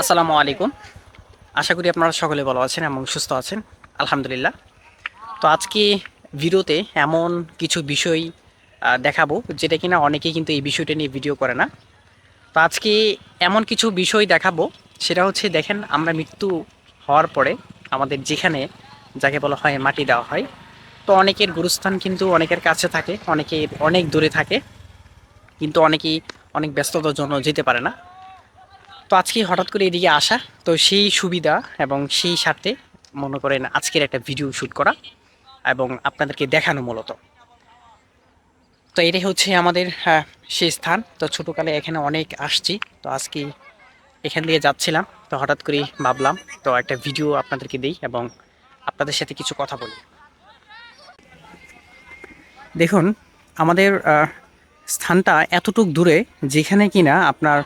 আসসালামু আলাইকুম। আশা করি আপনারা সকলে ভালো আছেন এবং সুস্থ আছেন। আলহামদুলিল্লাহ। তো আজকে ভিডিওতে এমন কিছু বিষয় দেখাবো যেটা কিনা অনেকেই কিন্তু এই বিষয়টা নিয়ে ভিডিও করে না। তো আজকে এমন কিছু বিষয় দেখাবো, সেটা হচ্ছে দেখেন আমরা মৃত্যু হওয়ার পরে আমাদের যেখানে যাকে বলা হয় মাটি দেওয়া হয়, তো অনেকের গুরুস্থান কিন্তু অনেকের কাছে থাকে অনেকের অনেক দূরে থাকে, কিন্তু অনেকেই অনেক ব্যস্ততার জন্য যেতে পারে না। আজকে হঠাৎ করে এদিকে আসা, তো সেই সুবিধা এবং সেই সাথে মনে করেন আজকের একটা ভিডিও শ্যুট করা এবং আপনাদেরকে দেখানো মূলত। তো এটাই হচ্ছে আমাদের সেই স্থান। তো ছোটোকালে এখানে অনেক আসছি, তো আজকে এখান দিয়ে যাচ্ছিলাম, তো হঠাৎ করে ভাবলাম, তো একটা ভিডিও আপনাদেরকে দিই এবং আপনাদের সাথে কিছু কথা বলি। দেখুন, আমাদের স্থানটা এতটুক দূরে যেখানে কিনা আপনার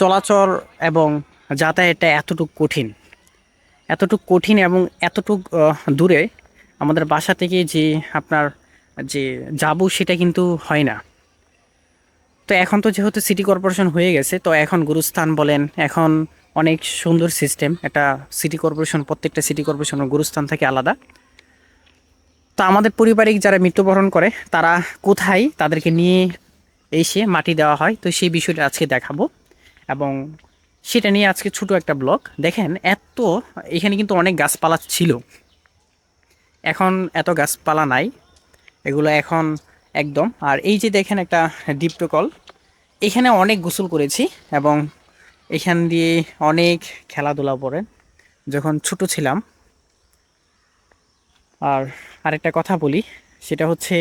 চলাচল এবং যাতায়াতটা এতটুক কঠিন। এতটুক কঠিন এবং এতটুক দূরে আমাদের বাসা থেকে যে আপনার, যে যাব সেটা কিন্তু হয় না। তো এখন তো যেহেতু সিটি কর্পোরেশন হয়ে গেছে, তো এখন গুরুস্থান বলেন, এখন অনেক সুন্দর সিস্টেম। এটা সিটি কর্পোরেশন, প্রত্যেকটা সিটি কর্পোরেশনের গুরুস্থান থেকে আলাদা। তো আমাদের পারিবারিক যারা মৃত্যুবরণ করে, তারা কোথায় তাদেরকে নিয়ে এসে মাটি দেওয়া হয়, তো সেই বিষয়টা আজকে দেখাবো। এবং সেটা নিয়ে আজকে ছোট একটা ব্লগ। দেখেন, এত, এখানে কিন্তু অনেক গাছপালা ছিল। এখন এত গাছপালা নাই। এগুলো এখন একদম। আর এই যে দেখেন একটা ডিপ্টোকল এখানে অনেক গোসল করেছি এবং এখান দিয়ে অনেক খেলাধুলা করে যখন ছোট ছিলাম আর আরেকটা কথা বলি, সেটা হচ্ছে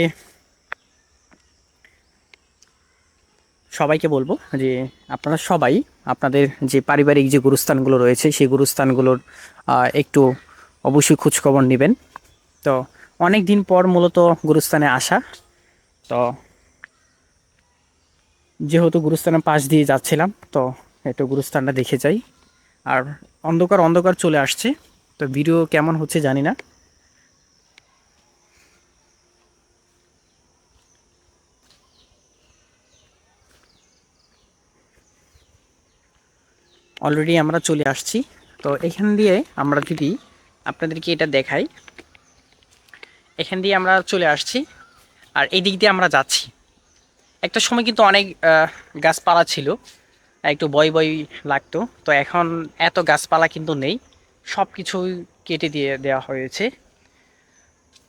সবাইকে বলব যে আপনারা সবাই আপনাদের যে পারিবারিক যে গুরুস্থানগুলো রয়েছে, সেই গুরুস্থানগুলোর একটু অবশ্যই খোঁজখবর নেবেন। তো অনেক দিন পর মূলত গুরুস্থানে আসা। তো যেহেতু গুরুস্থানের পাশ দিয়ে যাচ্ছিলাম, তো একটু গুরুস্থানটা দেখে যাই। আর অন্ধকার অন্ধকার চলে আসছে, তো ভিডিও কেমন হচ্ছে জানি না। অলরেডি আমরা চলে আসছি। তো এখান দিয়ে আমরা যদি আপনাদেরকে এটা দেখাই। এখান দিয়ে আমরা চলে আসছি আর এই দিক দিয়ে আমরা যাচ্ছি। একটা সময় কিন্তু অনেক গাছপালা ছিল। একটু বই বই লাগতো। তো এখন এত গাছপালা কিন্তু নেই। সব কিছুই কেটে দিয়ে দেওয়া হয়েছে।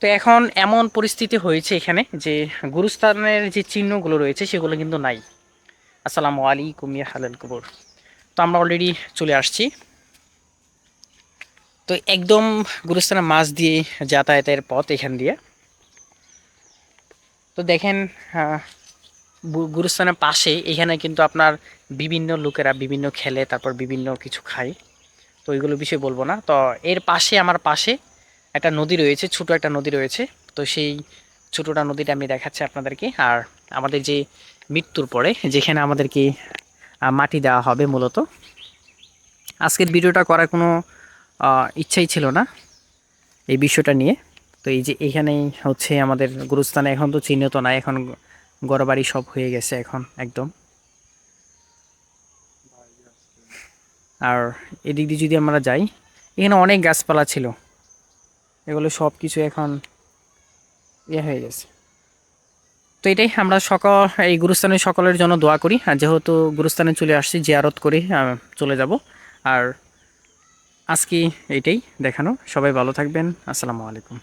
তো এখন এমন পরিস্থিতি হয়েছে এখানে যে গুরুস্থানের যে চিহ্নগুলো রয়েছে সেগুলো কিন্তু নাই। আসসালামু আলাইকুম ইয়া হালাল কবর। তো আমরা অলরেডি চলে আসছি। তো একদম গুরুস্থানের মাছ দিয়ে যাতায়াতের পথ এখান দিয়ে। তো দেখেন গুরুস্থানের পাশে এখানে কিন্তু আপনার বিভিন্ন লোকেরা বিভিন্ন খেলে, তারপর বিভিন্ন কিছু খায়। তো ওইগুলো বিষয়ে বলব না। তো এর পাশে, আমার পাশে একটা নদী রয়েছে, ছোট একটা নদী রয়েছে। তো সেই ছোটোটা নদীটা আমি দেখাচ্ছি আপনাদেরকে। আর আমাদের যে মৃত্যুর পরে, যেখানে আমাদেরকে মাটি দেওয়া হবে মূলত। আজকের ভিডিওটা করার কোনো ইচ্ছাই ছিল না এই বিষয়টা নিয়ে। তো এই যে এখানেই হচ্ছে আমাদের গুরুস্থানে এখন তো চিহ্নিত নাই, এখন গড়বাড়ি সব হয়ে গেছে এখন একদম। আর এদিক দিয়ে যদি আমরা যাই, এখানে অনেক গাছপালা ছিল। এগুলো সব কিছু এখন ইয়ে হয়ে গেছে। তো এটাই আমরা সকল, এই গুরুস্থানের সকলের জন্য দোয়া করি। আর যেহেতু গুরুস্থানে চলে আসছি, জিয়ারত করি চলে যাব। আর আজকে এটাই দেখানো। সবাই ভালো থাকবেন। আসসালামু আলাইকুম।